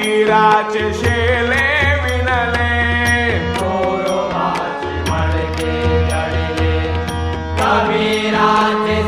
વીરાચ શેલે વિનલે કબીરાજે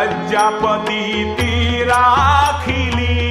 लज्जापती ती राखिली।